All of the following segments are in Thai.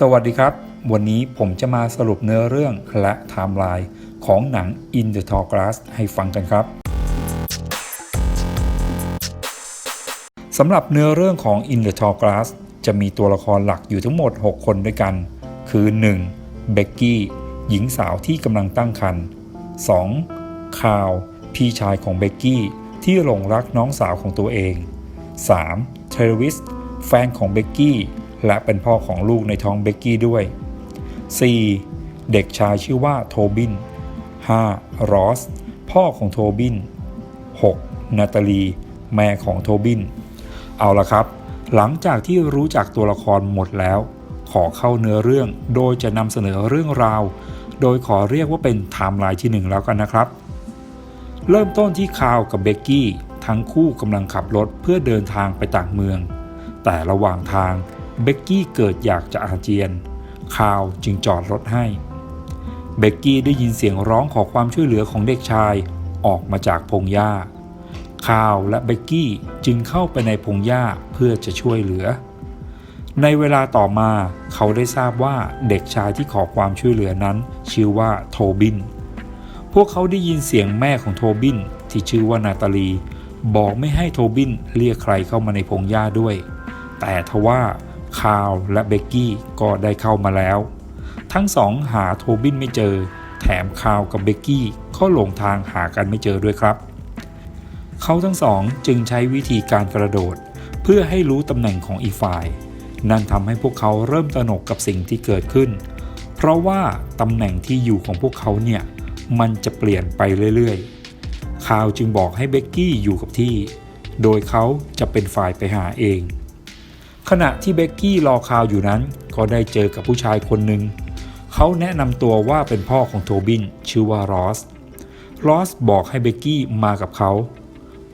สวัสดีครับ วันนี้ผมจะมาสรุปเนื้อเรื่องและไทม์ไลน์ของหนัง In the Tall Grass ให้ฟังกันครับสำหรับเนื้อเรื่องของ In the Tall Grass จะมีตัวละครหลักอยู่ทั้งหมด 6 คนด้วยกัน คือ 1. เบกกี้หญิงสาวที่กำลังตั้งครรภ์ 2. คาว พี่ชายของเบกกี้ที่หลงรักน้องสาวของตัวเอง 3. เทรวิสแฟนของเบกกี้ และเป็นพ่อของลูกในท้องเบกกี้ด้วย 4. เด็กชายชื่อว่าโทบิน 5. รอส พ่อของโทบิน 6. นาตาลี แม่ของโทบิน เอาละครับ หลังจากที่รู้จักตัวละครหมดแล้ว ขอเข้าเนื้อเรื่องโดยจะนำเสนอเรื่องราว โดยขอเรียกว่าเป็นไทม์ไลน์ที่ 1 แล้วกันนะครับ เริ่มต้นที่คาวกับเบกกี้ทั้งคู่กำลังขับรถเพื่อเดินทางไปต่างเมือง แต่ระหว่างทาง เบกกี้เกิดอยากจะอาเจียน คาวจึงจอดรถให้ เบกกี้ได้ยินเสียงร้องขอความช่วยเหลือของเด็กชายออกมาจากพงหญ้า คาวและเบกกี้จึงเข้าไปในพงหญ้าเพื่อจะช่วยเหลือ ในเวลาต่อมาเขาได้ทราบว่าเด็กชายที่ขอความช่วยเหลือนั้นชื่อว่าโทบิน พวกเขาได้ยินเสียงแม่ของโทบินที่ชื่อว่านาตาลี บอกไม่ให้โทบินเรียกใครเข้ามาในพงหญ้าด้วย แต่ทว่า คาวและเบกกี้ก็ได้เข้ามาแล้ว ทั้งสองหาโทบินไม่เจอ แถมคาวกับเบกกี้ก็หลงทางหากันไม่เจอด้วยครับ เขาทั้งสองจึงใช้วิธีการกระโดด เพื่อให้รู้ตำแหน่งของอีกฝ่าย นั่นทำให้พวกเขาเริ่มตระหนกกับสิ่งที่เกิดขึ้น เพราะว่าตำแหน่งที่อยู่ของพวกเขาเนี่ยมันจะเปลี่ยนไปเรื่อยๆคาวจึงบอกให้เบกกี้อยู่กับที่ โดยเขาจะเป็นฝ่ายไปหาเอง ขณะที่เบกกี้รอคาวอยู่นั้น ก็ได้เจอกับผู้ชายคนหนึ่ง เขาแนะนำตัวว่าเป็นพ่อของโทบินชื่อว่ารอส รอสบอกให้เบกกี้มากับเขา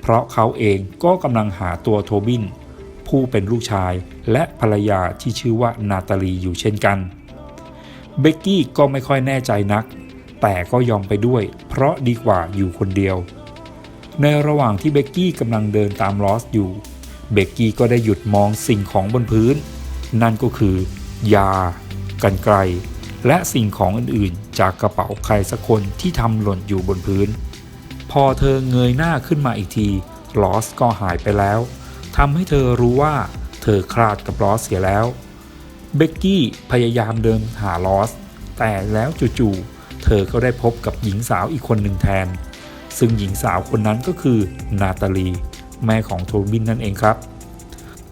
เพราะเขาเองก็กำลังหาตัวโทบิน ผู้เป็นลูกชายและภรรยาที่ชื่อว่านาตาลีอยู่เช่นกัน เบกกี้ก็ไม่ค่อยแน่ใจนัก แต่ก็ยอมไปด้วย เพราะดีกว่าอยู่คนเดียว ในระหว่างที่เบกกี้กำลังเดินตามลอสอยู่ เบกกี้ก็ได้หยุดมองสิ่งของบนพื้น นั่นก็คือ ยา กันไกล และสิ่งของอื่นๆ จากกระเป๋าใครสักคนที่ทำหล่นอยู่บนพื้น พอเธอเงยหน้าขึ้นมาอีกทีลอสก็หายไปแล้วทำให้เธอรู้ว่าเธอคลาดกับลอสเสียแล้ว เบกกี้พยายามเดินหาลอส แต่แล้วจู่ๆ เธอก็ได้พบกับหญิงสาวอีกคนหนึ่งแทน ซึ่งหญิงสาวคนนั้นก็คือนาตาลี แม่ของโทบินนั่นเองครับ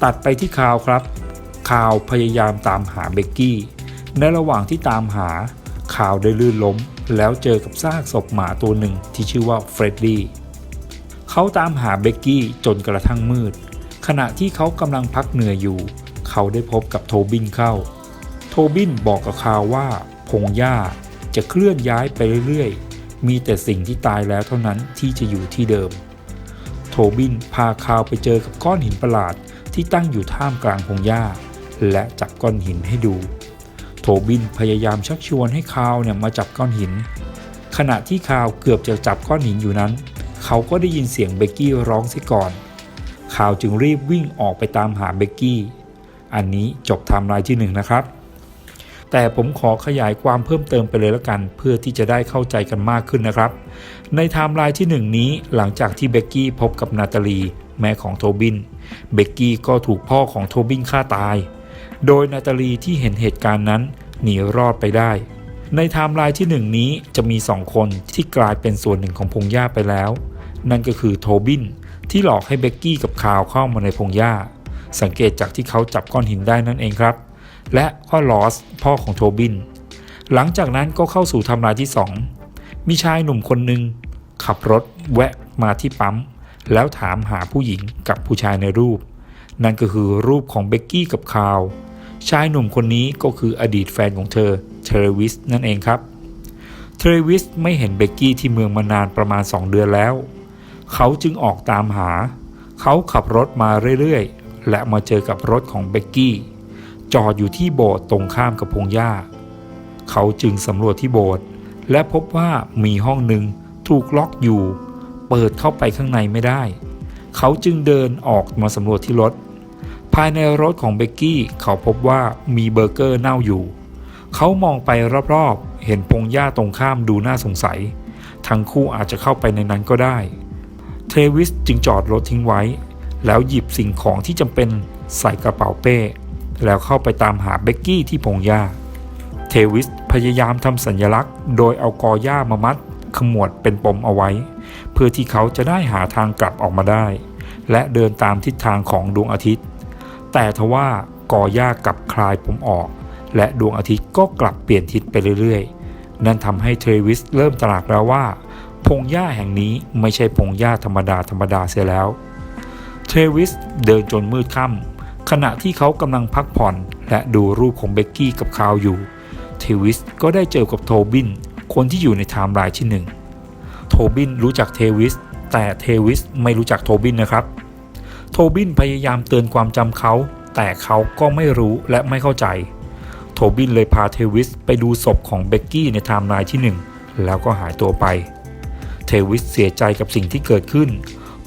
ตัดไปที่คาวครับคาวพยายามตามหาเบกกี้ ในระหว่างที่ตามหาคาวได้ลื่นล้ม แล้วเจอกับซากศพหมาตัวหนึ่งที่ชื่อว่าเฟรดดี้เขาตามหาเบกกี้จนกระทั่งมืด ขณะที่เขากำลังพักเหนื่อยอยู่ เขาได้พบกับโทบินเข้า โทบินบอกกับคาวว่าพงหญ้าจะเคลื่อนย้ายไปเรื่อยๆ มีแต่สิ่งที่ตายแล้วเท่านั้นที่จะอยู่ที่เดิม บินพาคาวไปเจอกับก้อนหินประหลาดที่ตั้งอยู่ท่ามกลางพงหญ้า และจับก้อนหินให้ดู โทบินพยายามชักชวนให้คาวเนี่ยมาจับก้อนหิน ขณะที่คาวเกือบจะจับก้อนหินอยู่นั้น เขาก็ได้ยินเสียงเบกกี้ร้องเสียก่อนคาวจึงรีบวิ่งออกไปตามหาเบกกี้ อันนี้จบไทม์ไลน์ที่หนึ่งนะครับ แต่ผมขอขยายความเพิ่มเติมไปเลยละกัน เพื่อที่จะได้เข้าใจกันมากขึ้นนะครับ ในไทม์ไลน์ที่หนึ่งนี้หลังจากที่เบกกี้พบกับนาตาลีแม่ของโทบิน เบกกี้ก็ถูกพ่อของโทบินฆ่าตาย โดยนาตาลีที่เห็นเหตุการณ์นั้นหนีรอดไปได้ ในไทม์ไลน์ที่หนึ่งนี้จะมีสองคนที่กลายเป็นส่วนหนึ่งของพงหญ้าไปแล้ว นั่นก็คือโทบินที่หลอกให้เบกกี้กับคาวเข้ามาในพงหญ้า สังเกตจากที่เขาจับก้อนหินได้นั่นเองครับ และก็ลอสพ่อของโทบิน หลังจากนั้นก็เข้าสู่ไทม์ไลน์ที่ 2 มีชายหนุ่มคนหนึ่ง ขับรถแวะมาที่ปั๊ม แล้วถามหาผู้หญิงกับผู้ชายในรูป นั่นก็คือรูปของเบกกี้กับคาวชายหนุ่มคนนี้ก็คืออดีตแฟนของเธอเทรวิสนั่นเองครับเทรวิสไม่เห็นเบกกี้ที่เมืองมานานประมาณ 2 เดือนแล้ว เขาจึงออกตามหา เขาขับรถมาเรื่อยๆ และมาเจอกับรถของเบกกี้จอดอยู่ที่โบสถ์ตรงข้ามกับพงหญ้า เขาจึงสำรวจที่โบสถ์และพบว่ามีห้องหนึ่ง ถูกล็อกอยู่ เปิดเข้าไปข้างในไม่ได้ เขาจึงเดินออกมาสำรวจที่รถ ภายในรถของเบกกี้เขาพบว่ามีเบอร์เกอร์เน่าอยู่ เขามองไปรอบๆ เห็นพงหญ้าตรงข้ามดูน่าสงสัย ทั้งคู่อาจจะเข้าไปในนั้นก็ได้ เทวิสจึงจอดรถทิ้งไว้ แล้วหยิบสิ่งของที่จำเป็นใส่กระเป๋าเป้ แล้วเข้าไปตามหาเบกกี้ที่พงหญ้าเทวิสพยายามทำสัญลักษณ์ โดยเอากอหญ้ามามัด ขมวดเป็นปมเอาไว้ เพื่อที่เขาจะได้หาทางกลับออกมาได้ และเดินตามทิศทางของดวงอาทิตย์ แต่ทว่ากอหญ้ากลับคลายปมออก และดวงอาทิตย์ก็กลับเปลี่ยนทิศไปเรื่อยๆ นั่นทำให้เทรวิสเริ่มตระหนักแล้วว่า พงหญ้าแห่งนี้ไม่ใช่พงหญ้าธรรมดาธรรมดาเสียแล้ว เทรวิสเดินจนมืดค่ำขณะที่เขากำลังพักผ่อน และดูรูปของเบกกี้กับคาวอยู่ เทวิสก็ได้เจอกับโทบิน คนที่อยู่ในไทม์ไลน์ที่หนึ่งโทบินรู้จักเทวิส แต่เทวิสไม่รู้จักโทบินนะครับ โทบินพยายามเตือนความจำเขา แต่เขาก็ไม่รู้และไม่เข้าใจ โทบินเลยพาเทวิสไปดูศพของเบกกี้ในไทม์ไลน์ที่หนึ่งแล้วก็หายตัวไป เทวิสเสียใจกับสิ่งที่เกิดขึ้น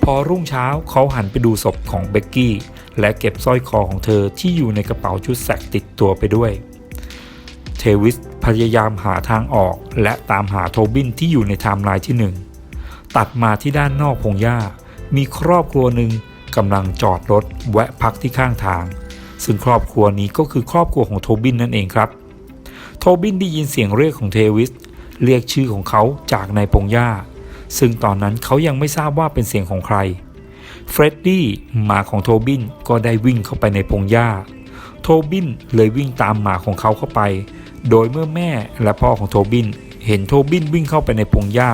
พอรุ่งเช้าเขาหันไปดูศพของเบกกี้และเก็บสร้อยคอของเธอที่อยู่ในกระเป๋าชุดแสกติดตัวไปด้วย เทวิส พยายามหาทางออกและตามหาโทบินที่อยู่ในไทม์ไลน์ที่หนึ่งตัดมาที่ด้านนอกพงหญ้า มีครอบครัวหนึ่งกำลังจอดรถแวะพักที่ข้างทาง ซึ่งครอบครัวนี้ก็คือครอบครัวของโทบินนั่นเองครับ โทบินได้ยินเสียงเรียกของเทวิสเรียกชื่อของเขาจากในพงหญ้า ซึ่งตอนนั้นเขายังไม่ทราบว่าเป็นเสียงของใครเฟรดดี้หมาของโทบินก็ได้วิ่งเข้าไปในพงหญ้า โทบินเลยวิ่งตามหมาของเขาเข้าไป โดยเมื่อแม่และพ่อของโทบิน เห็นโทบินวิ่งเข้าไปในพงหญ้า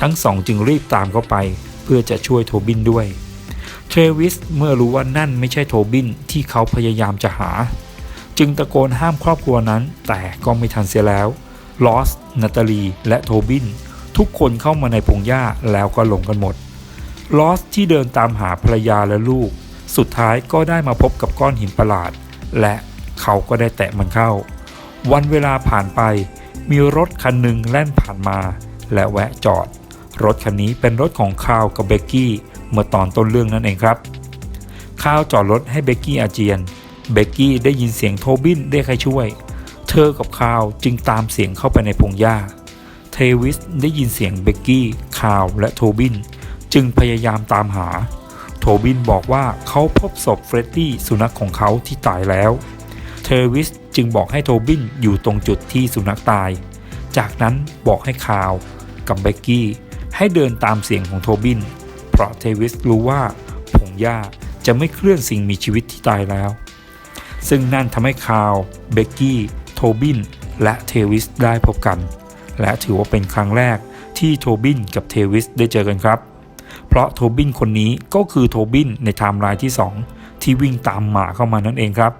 ทั้งสองจึงรีบตามเข้าไป เพื่อจะช่วยโทบินด้วย เทรวิสเมื่อรู้ว่านั่นไม่ใช่โทบินที่เขาพยายามจะหา จึงตะโกนห้ามครอบครัวนั้น แต่ก็ไม่ทันเสียแล้วลอสนาตาลี และโทบิน ทุกคนเข้ามาในพงหญ้าแล้วก็หลงกันหมดลอสที่เดินตามหาภรรยาและลูก สุดท้ายก็ได้มาพบกับก้อนหินประหลาด และเขาก็ได้แตะมันเข้า วันเวลาผ่านไป มีรถคันหนึ่งแล่นผ่านมา และแวะจอด รถคันนี้เป็นรถของคาวกับเบกกี้เมื่อตอนต้นเรื่องนั่นเองครับคาวจอดรถให้เบกกี้อาเจียน เบกกี้ได้ยินเสียงโทบินได้ใครช่วย เธอกับคาวจึงตามเสียงเข้าไปในพงหญ้า เทวิสได้ยินเสียงเบกกี้คาวและโทบิน จึงพยายามตามหา โทบินบอกว่าเขาพบศพเฟรดดี้สุนัขของเขาที่ตายแล้ว เทวิสจึงบอกให้โทบินอยู่ตรงจุดที่สุนัขตาย จากนั้นบอกให้คาวกับเบกกี้ให้เดินตามเสียงของโทบิน เพราะเทวิสรู้ว่าผงหญ้าจะไม่เคลื่อนสิ่งมีชีวิตที่ตายแล้ว ซึ่งนั่นทำให้คาว เบกกี้ โทบิน และเทวิสได้พบกัน และถือว่าเป็นครั้งแรกที่โทบินกับเทวิสได้เจอกันครับ เพราะโทบินคนนี้ก็คือโทบินในไทม์ไลน์ที่ 2 ที่วิ่งตามหมาเข้ามานั่นเองครับ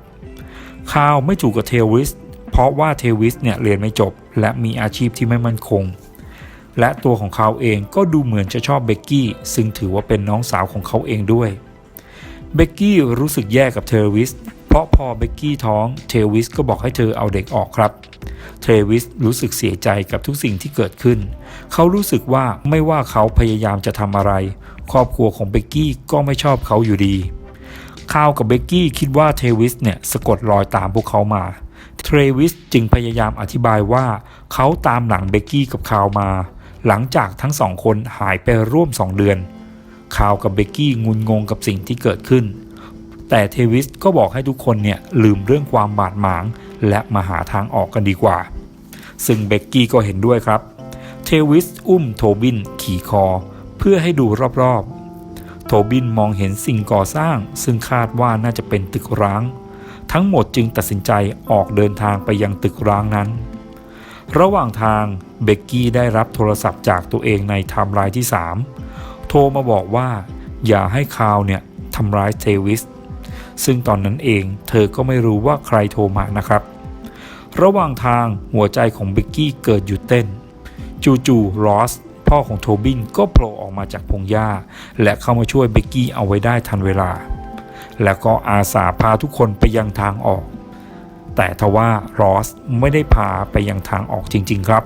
คาวไม่ถูกกับเทวิส เพราะว่าเทวิสเนี่ยเรียนไม่จบ และมีอาชีพที่ไม่มั่นคง และตัวของเขาเองก็ดูเหมือนจะชอบเบกกี้ซึ่งถือว่าเป็นน้องสาวของเขาเองด้วยเบกกี้รู้สึกแย่กับเทวิส เพราะพอเบกกี้ท้องเทวิสก็บอกให้เธอเอาเด็กออกครับเทวิสรู้สึกเสียใจกับทุกสิ่งที่เกิดขึ้น เขารู้สึกว่าไม่ว่าเขาพยายามจะทำอะไร ครอบครัวของเบกกี้ก็ไม่ชอบเขาอยู่ดี คาวกับเบกกี้คิดว่าเทวิสเนี่ยสะกดรอยตามพวกเขามาเทรวิสจึงพยายามอธิบายว่าเขาตามหลังเบกกี้กับคาวมา หลังจากทั้งสองคนหายไปร่วมสองเดือนคาวกับเบกกี้งุนงงกับสิ่งที่เกิดขึ้น แต่เทวิสก็บอกให้ทุกคนเนี่ยลืมเรื่องความบาดหมาง และมาหาทางออกกันดีกว่า ซึ่งเบกกี้ก็เห็นด้วยครับ เทวิสอุ้มโทบินขี่คอ เพื่อให้ดูรอบๆ โทบินมองเห็นสิ่งก่อสร้าง ซึ่งคาดว่าน่าจะเป็นตึกร้าง ทั้งหมดจึงตัดสินใจออกเดินทางไปยังตึกร้างนั้น ระหว่างทางเบกกี้ได้รับโทรศัพท์จากตัวเองในไทม์ไลน์ที่ 3 โทรมาบอกว่า อย่าให้คาวเนี่ยทำร้ายเทวิส ซึ่งตอนนั้นเองเธอก็ไม่รู้ว่าใครโทรมานะครับ ระหว่างทางหัวใจของเบกกี้เกิดหยุดเต้น จู่ๆลอส พ่อของโทบินก็โผล่ออกมาจากพงหญ้า และเข้ามาช่วยเบกกี้เอาไว้ได้ทันเวลา แล้วก็อาสาพาทุกคนไปยังทางออก แต่ทว่าลอสไม่ได้พาไปยังทางออกจริง ๆ ครับ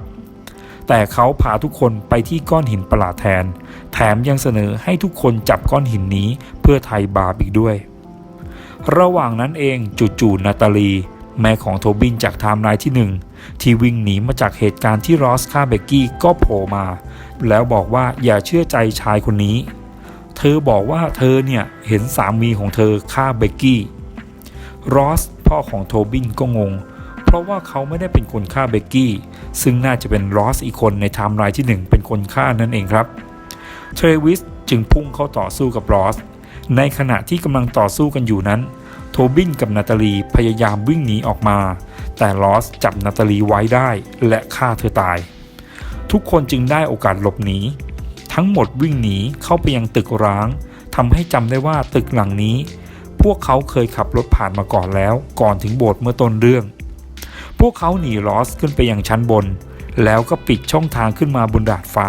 แต่เขาพาทุกคนไปที่ก้อนหินประหลาดแทน แถมยังเสนอให้ทุกคนจับก้อนหินนี้เพื่อไถ่บาปอีกด้วย ระหว่างนั้นเองจู่ๆนาตาลีแม่ของโทบินจากไทม์ไลน์ที่หนึ่งที่วิ่งหนีมาจากเหตุการณ์ที่รอสฆ่าเบกกี้ก็โผล่มา แล้วบอกว่าอย่าเชื่อใจชายคนนี้ เธอบอกว่าเธอเนี่ยเห็นสามีของเธอฆ่าเบกกี้ รอสพ่อของโทบินก็งง เพราะว่าเขาไม่ได้เป็นคนฆ่าเบกกี้ ซึ่งน่าจะเป็นรอสอีกคนในไทม์ไลน์ที่หนึ่งเป็นคนฆ่านั่นเองครับ เทรวิสจึงพุ่งเข้าต่อสู้กับรอส ในขณะที่กำลังต่อสู้กันอยู่นั้น โทบินกับนาตาลีพยายามวิ่งหนีออกมา แต่ลอสจับนาตาลีไว้ได้และฆ่าเธอตาย ทุกคนจึงได้โอกาสหลบหนีทั้งหมดวิ่งหนีเข้าไปยังตึกร้างทำให้จำได้ว่าตึกหลังนี้ พวกเขาเคยขับรถผ่านมาก่อนแล้ว ก่อนถึงโบสถ์เมื่อต้นเรื่อง พวกเขาหนีลอสขึ้นไปยังชั้นบน แล้วก็ปิดช่องทางขึ้นมาบนดาดฟ้า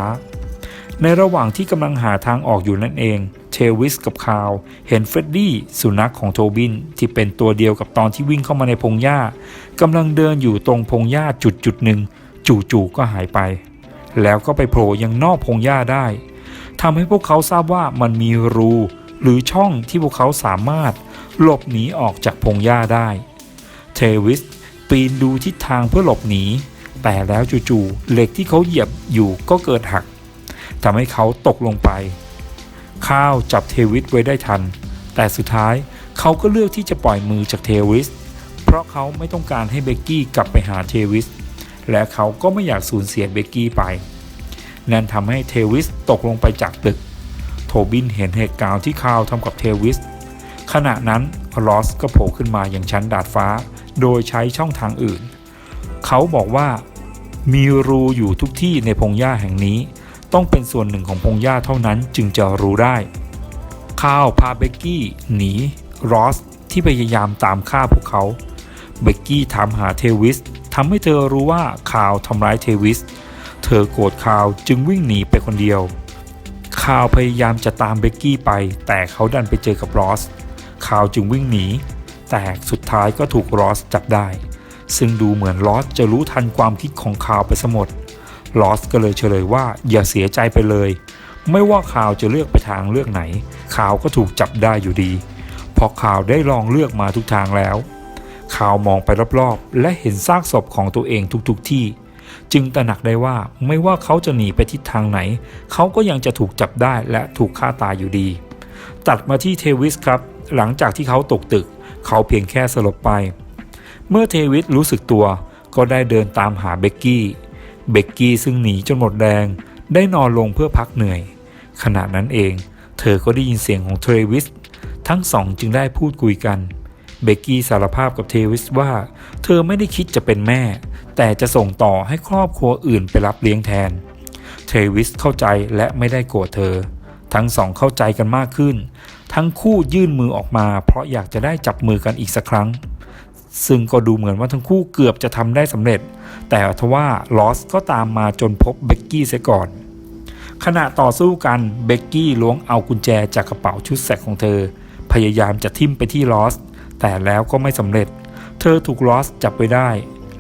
ในระหว่างที่กำลังหาทางออกอยู่นั่นเองเทวิสกับคาว เห็นเฟรดดี้สุนัขของโทบินที่เป็นตัวเดียวกับตอนที่วิ่งเข้ามาในพงหญ้ากำลังเดินอยู่ตรงพงหญ้าจุดจุดหนึ่ง จู่ๆก็หายไป แล้วก็ไปโผล่ยังนอกพงหญ้าได้ทำให้พวกเขาทราบว่ามันมีรูหรือช่องที่พวกเขาสามารถหลบหนีออกจากพงหญ้าได้ เทวิสปีนดูทิศทางเพื่อหลบหนี แต่แล้วจู่ๆเหล็กที่เขาเหยียบอยู่ก็เกิดหักทำให้เขาตกลงไป ข้าวจับเทวิสไว้ได้ทัน แต่สุดท้ายเขาก็เลือกที่จะปล่อยมือจากเทวิส เพราะเขาไม่ต้องการให้เบกกี้กลับไปหาเทวิส และเขาก็ไม่อยากสูญเสียเบกกี้ไป นั่นทำให้เทวิสตกลงไปจากตึก โทบินเห็นเหตุการณ์ที่ข้าวทำกับเทวิส ขณะนั้นลอสก็โผล่ขึ้นมาอย่างชั้นดาดฟ้า โดยใช้ช่องทางอื่น เขาบอกว่ามีรูอยู่ทุกที่ในพงหญ้าแห่งนี้ ต้องเป็นส่วนหนึ่งของพงหญ้าเท่านั้นจึงจะรู้ได้ข้าวพาเบกกี้หนีรอสที่พยายามตามฆ่าพวกเขา เบกกี้ถามหาเทวิสทำให้เธอรู้ว่าข่าวทำร้ายเทวิส เธอโกรธข่าวจึงวิ่งหนีไปคนเดียวข่าวพยายามจะตามเบกกี้ไป แต่เขาดันไปเจอกับรอสข่าวจึงวิ่งหนี แต่สุดท้ายก็ถูกรอสจับได้ ซึ่งดูเหมือนลอสจะรู้ทันความคิดของข่าวไปสมดลอสก็เลยเฉลยว่าอย่าเสียใจไปเลย ไม่ว่าข่าวจะเลือกไปทางเลือกไหนข่าวก็ถูกจับได้อยู่ดี เพราะข่าวได้ลองเลือกมาทุกทางแล้ว ข่าวมองไปรอบๆ และเห็นซากศพของตัวเองทุกๆที่ จึงตระหนักได้ว่าไม่ว่าเขาจะหนีไปทิศทางไหน เขาก็ยังจะถูกจับได้และถูกฆ่าตายอยู่ดี ตัดมาที่เทวิสครับ หลังจากที่เขาตกตึก เขาเพียงแค่สลบไป เมื่อเทวิสรู้สึกตัว ก็ได้เดินตามหาเบกกี้ เบกกี้ซึ่งหนีจนหมดแรงได้นอนลงเพื่อพักเหนื่อย ขณะนั้นเอง เธอก็ได้ยินเสียงของเทวิส ทั้งสองจึงได้พูดคุยกัน เบกกี้สารภาพกับเทวิสว่า เธอไม่ได้คิดจะเป็นแม่ แต่จะส่งต่อให้ครอบครัวอื่นไปรับเลี้ยงแทน เทวิสเข้าใจและไม่ได้โกรธเธอ ทั้งสองเข้าใจกันมากขึ้น ทั้งคู่ยื่นมือออกมา เพราะอยากจะได้จับมือกันอีกสักครั้ง ซึ่งก็ดูเหมือนว่าทั้งคู่เกือบจะทำได้สำเร็จ แต่ทว่าลอสก็ตามมาจนพบเบกกี้เสียก่อนขณะต่อสู้กันเบกกี้ล้วงเอากุญแจจากกระเป๋าชุดแสกของเธอ พยายามจะทิ่มไปที่ลอส แต่แล้วก็ไม่สำเร็จ เธอถูกลอสจับไปได้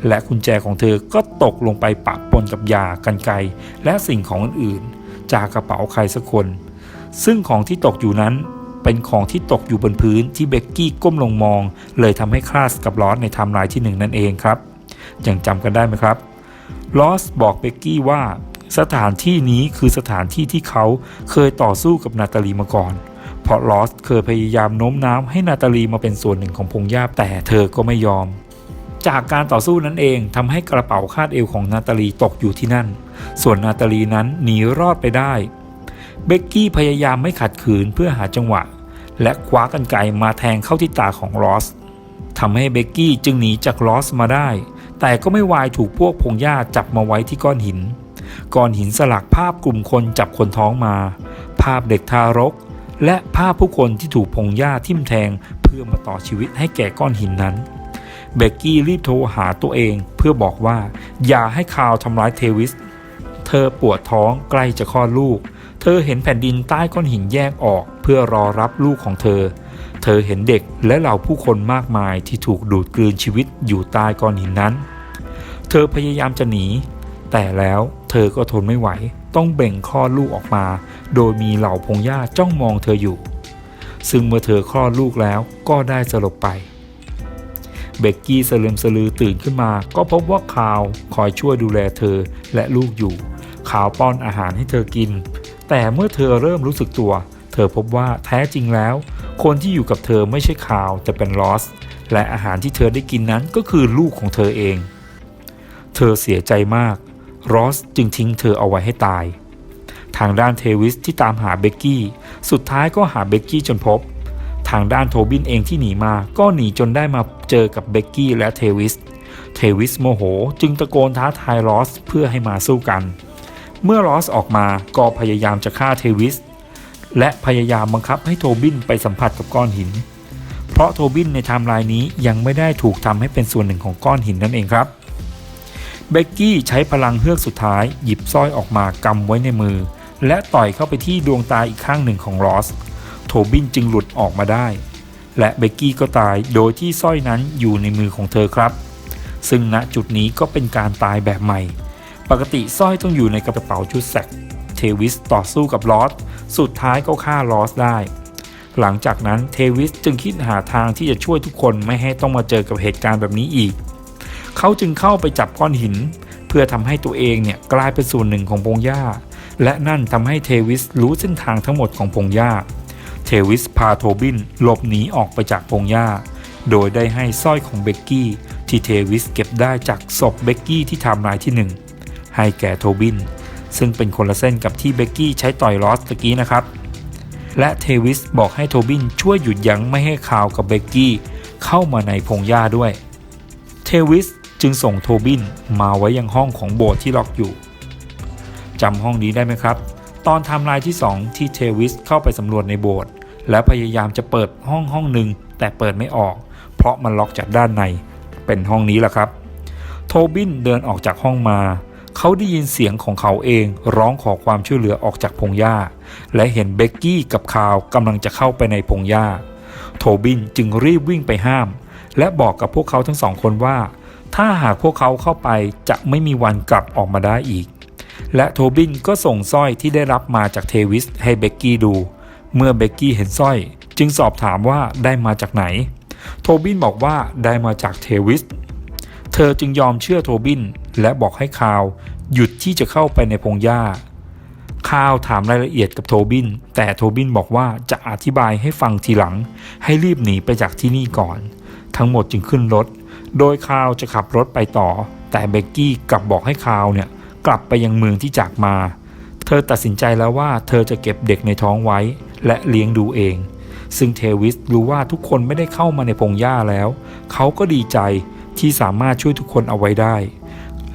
และกุญแจของเธอก็ตกลงไปปะปนกับยากันไกรและสิ่งของอื่นๆ จากกระเป๋าใครสักคน ซึ่งของที่ตกอยู่นั้นเป็นของที่ตกอยู่บนพื้นที่เบกกี้ก้มลงมอง เลยทำให้คลาสกับลอสในไทม์ไลน์ที่หนึ่งนั่นเองครับยังจำกันได้ไหมครับลอสบอกเบกกี้ว่าสถานที่นี้คือสถานที่ที่เขาเคยต่อสู้กับนาตาลีมาก่อน เพราะลอสเคยพยายามโน้มน้าวให้นาตาลีมาเป็นส่วนหนึ่งของพงหญ้าแต่เธอก็ไม่ยอม จากการต่อสู้นั้นเองทำให้กระเป๋าคาดเอวของนาตาลีตกอยู่ที่นั่น ส่วนนาตาลีนั้นหนีรอดไปได้ เบกกี้พยายามไม่ขัดขืนเพื่อหาจังหวะ และคว้ากันไกมาแทงเข้าที่ตาของลอสทำให้เบกกี้จึงหนีจากลอสมาได้ แต่ก็ไม่วายถูกพวกพงหญ้าจับมาไว้ที่ก้อนหิน ก้อนหินสลักภาพกลุ่มคนจับคนท้องมา ภาพเด็กทารก และภาพผู้คนที่ถูกพงหญ้าทิ่มแทงเพื่อมาต่อชีวิตให้แก่ก้อนหินนั้นเบกกี้รีบโทรหาตัวเองเพื่อบอกว่า อย่าให้ข่าวทำร้ายเทวิส เธอปวดท้องใกล้จะคลอดลูก เธอเห็นแผ่นดินใต้ก้อนหินแยกออกเพื่อรอรับลูกของเธอ เธอเห็นเด็กและเหล่าผู้คนมากมายที่ถูกดูดกลืนชีวิตอยู่ใต้ก้อนหินนั้น เธอพยายามจะหนี แต่แล้วเธอก็ทนไม่ไหว ต้องเบ่งคลอดลูกออกมา โดยมีเหล่าพงหญ้าจ้องมองเธออยู่ ซึ่งเมื่อเธอคลอดลูกแล้วก็ได้สลบไป เบกกี้สลืมสลือตื่นขึ้นมา ก็พบว่าคาวคอยช่วยดูแลเธอและลูกอยู่ขาวป้อนอาหารให้เธอกิน แต่เมื่อเธอเริ่มรู้สึกตัว เธอพบว่าแท้จริงแล้ว คนที่อยู่กับเธอไม่ใช่คาวแต่เป็นลอสและอาหารที่เธอได้กินนั้นก็คือลูกของเธอเอง เธอเสียใจมาก รอสจึงทิ้งเธอเอาไว้ให้ตาย ทางด้านเทวิสที่ตามหาเบกกี้ สุดท้ายก็หาเบกกี้จนพบ ทางด้านโทบินเองที่หนีมาก็หนีจนได้มาเจอกับเบกกี้และเทวิส เทวิสโมโหจึงตะโกนท้าทายลอสเพื่อให้มาสู้กัน เมื่อลอสออกมาก็พยายามจะฆ่าเทวิส และพยายามบังคับให้โทบินไปสัมผัสกับก้อนหิน เพราะโทบินในไทม์ไลน์นี้ยังไม่ได้ถูกทำให้เป็นส่วนหนึ่งของก้อนหินนั่นเองครับ เบกกี้ใช้พลังเฮือกสุดท้าย หยิบสร้อยออกมากำไว้ในมือ และต่อยเข้าไปที่ดวงตาอีกข้างหนึ่งของลอส โทบินจึงหลุดออกมาได้ และเบกกี้ก็ตายโดยที่สร้อยนั้นอยู่ในมือของเธอครับ ซึ่งณจุดนี้ก็เป็นการตายแบบใหม่ ปกติสร้อยต้องอยู่ในกระเป๋าชุดแซกเทวิสต่อสู้กับลอส สุดท้ายก็ฆ่าลอสได้ หลังจากนั้นเทวิสจึงคิดหาทางที่จะช่วยทุกคนไม่ให้ต้องมาเจอกับเหตุการณ์แบบนี้อีก เขาจึงเข้าไปจับก้อนหิน เพื่อทำให้ตัวเองเนี่ยกลายเป็นส่วนหนึ่งของพงหญ้า และนั่นทำให้เทวิสรู้เส้นทางทั้งหมดของพงหญ้า เทวิสพาโทบินหลบหนีออกไปจากพงหญ้า โดยได้ให้สร้อยของเบกกี้ที่เทวิสเก็บได้จากศพเบกกี้ที่ทำลายที่หนึ่งให้แก่โทบิน ซึ่งเป็นคนละเส้นกับที่เบกกี้ใช้ต่อยลอสตะกี้นะครับและเทวิสบอกให้โทบินช่วยหยุดยั้งไม่ให้ข่าวกับเบกกี้เข้ามาในพงหญ้าด้วย เทวิส จึงส่งโทบินมาไว้ยังห้องของโบสถ์ที่ล็อกอยู่จำห้องนี้ได้ไหมครับ ตอนไทม์ไลน์ที่ 2 ที่เทวิสเข้าไปสำรวจในโบสถ์และพยายามจะเปิดห้องห้องหนึ่งแต่เปิดไม่ออก เพราะมันล็อกจากด้านในเป็นห้องนี้แหละครับ โทบินเดินออกจากห้องมา เขาได้ยินเสียงของเขาเองร้องขอความช่วยเหลือออกจากพงหญ้า และเห็นเบกกี้กับคาวกำลังจะเข้าไปในพงหญ้า โทบินจึงรีบวิ่งไปห้าม และบอกกับพวกเขาทั้งสองคนว่า ถ้าหากพวกเขาเข้าไปจะไม่มีวันกลับออกมาได้อีก และโทบินก็ส่งสร้อยที่ได้รับมาจากเทวิสให้เบกกี้ดู เมื่อเบกกี้เห็นสร้อย จึงสอบถามว่าได้มาจากไหน โทบินบอกว่าได้มาจากเทวิส เธอจึงยอมเชื่อโทบินและบอกให้คาว หยุดที่จะเข้าไปในพงหญ้าคาวถามรายละเอียดกับโทบิน แต่โทบินบอกว่าจะอธิบายให้ฟังทีหลัง ให้รีบหนีไปจากที่นี่ก่อน ทั้งหมดจึงขึ้นรถ โดยคาวจะขับรถไปต่อ แต่เบกกี้กลับบอกให้คาวเนี่ยกลับไปยังเมืองที่จากมา เธอตัดสินใจแล้วว่าเธอจะเก็บเด็กในท้องไว้ และเลี้ยงดูเอง ซึ่งเทวิสรู้ว่าทุกคนไม่ได้เข้ามาในพงหญ้าแล้ว เขาก็ดีใจที่สามารถช่วยทุกคนเอาไว้ได้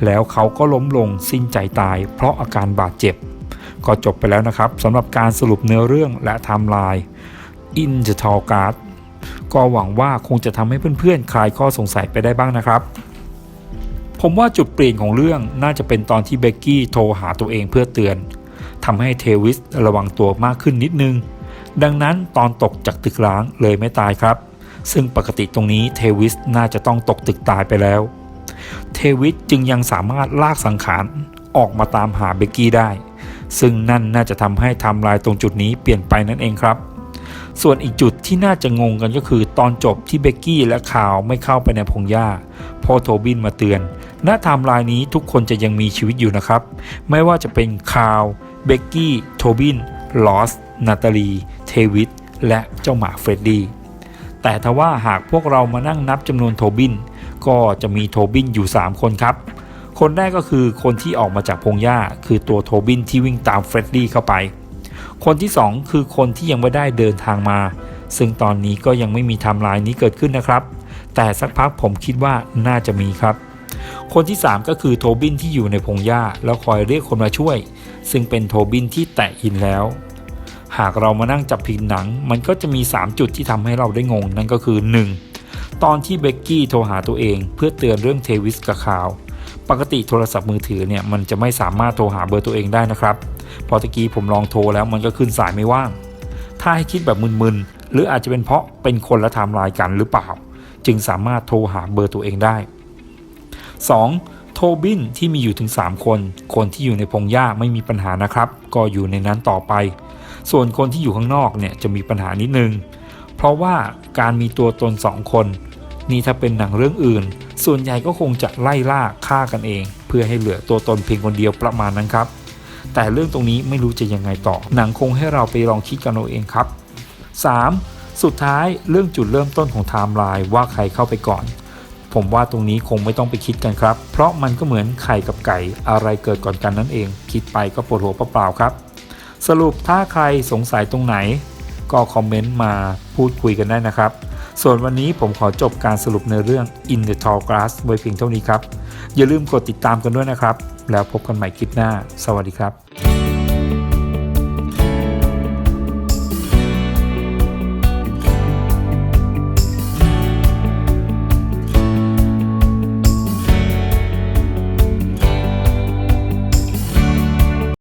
แล้วเขาก็ล้มลงสิ้นใจตาย เพราะอาการบาดเจ็บ ก็จบไปแล้วนะครับสำหรับการสรุปเนื้อเรื่องและไทม์ไลน์ In the Tall Guard ก็หวังว่าคงจะทำให้เพื่อนๆ คลายข้อสงสัยไปได้บ้างนะครับ ผมว่าจุดเปลี่ยนของเรื่องน่าจะเป็นตอนที่เบกกี้โทรหาตัวเองเพื่อเตือนทำให้เทวิสระวังตัวมากขึ้นนิดนึง ดังนั้นตอนตกจากตึกร้างเลยไม่ตายครับ ซึ่งปกติตรงนี้เทวิสน่าจะต้องตกตึกตายไปแล้ว เทวิสจึงยังสามารถลากสังขารออกมาตามหาเบกกี้ได้ ซึ่งนั่นน่าจะทำให้ไทำลายตรงจุดนี้เปลี่ยนไปนั่นเองครับ ส่วนอีกจุดที่น่าจะงงกันก็คือตอนจบที่เบกกี้และข่าวไม่เข้าไปในพงหญ้าพอโทบินมาเตือนณไทม์ไลน์นี้ทุกคนจะยังมีชีวิตอยู่นะครับ ไม่ว่าจะเป็นข่าวเบกกี้โทบินลอสนาตาลีเทวิสและเจ้าหมาเฟรดดี้แต่ทว่าหากพวกเรามานั่งนับจำนวนโทบิน ก็จะมีโทบินอยู่ 3 คนครับ คนแรกก็คือคนที่ออกมาจากพงหญ้าคือตัวโทบินที่วิ่งตามเฟรดดี้เข้าไป คนที่ 2 คือคนที่ยังไม่ได้เดินทางมา ซึ่งตอนนี้ก็ยังไม่มีไทม์ไลน์นี้เกิดขึ้นนะครับ แต่สักพักผมคิดว่าน่าจะมีครับ คนที่ 3 ก็คือโทบินที่อยู่ในพงหญ้าแล้วคอยเรียกคนมาช่วย ซึ่งเป็นโทบินที่แตะหินแล้ว หากเรามานั่งจับผิดหนัง มันก็จะมี 3 จุดที่ทำให้เราได้งงนั่นก็คือ 1. ตอนที่เบกกี้โทรหาตัวเองเพื่อเตือนเรื่องเทวิสกับข่าว ปกติโทรศัพท์มือถือเนี่ยมันจะไม่สามารถโทรหาเบอร์ตัวเองได้นะครับพราะตะกี้ผมลองโทรแล้วมันก็ขึ้นสายไม่ว่าง ถ้าให้คิดแบบมึนๆ หรืออาจจะเป็นเพราะเป็นคนละไทม์ไลน์กันหรือเปล่า จึงสามารถโทรหาเบอร์ตัวเองได้ 2. โทบินที่มีอยู่ถึง 3 คน คนที่อยู่ในพงหญ้าไม่มีปัญหานะครับ ก็อยู่ในนั้นต่อไป ส่วนคนที่อยู่ข้างนอกเนี่ยจะมีปัญหานิดนึง เพราะว่าการมีตัวตนสองคน นี่ถ้าเป็นหนังเรื่องอื่น ส่วนใหญ่ก็คงจะไล่ล่าฆ่ากันเอง เพื่อให้เหลือตัวตนเพียงคนเดียวประมาณนั้นครับ แต่เรื่องตรงนี้ไม่รู้จะยังไงต่อ หนังคงให้เราไปลองคิดกันเอาเองครับ 3. สุดท้ายเรื่องจุดเริ่มต้นของไทม์ไลน์ว่าใครเข้าไปก่อน ผมว่าตรงนี้คงไม่ต้องไปคิดกันครับ เพราะมันก็เหมือนไข่กับไก่อะไรเกิดก่อนกันนั่นเอง คิดไปก็ปวดหัวเปล่าๆครับ สรุปถ้าใครสงสัยตรงไหน ก็คอมเมนต์มาพูดคุยกันได้นะครับ ส่วนวันนี้ผมขอจบการสรุปในเรื่อง In the Tall Grass ไว้เพียงเท่านี้ครับ อย่าลืมกดติดตามกันด้วยนะครับ แล้วพบกันใหม่คลิปหน้า สวัสดีครับ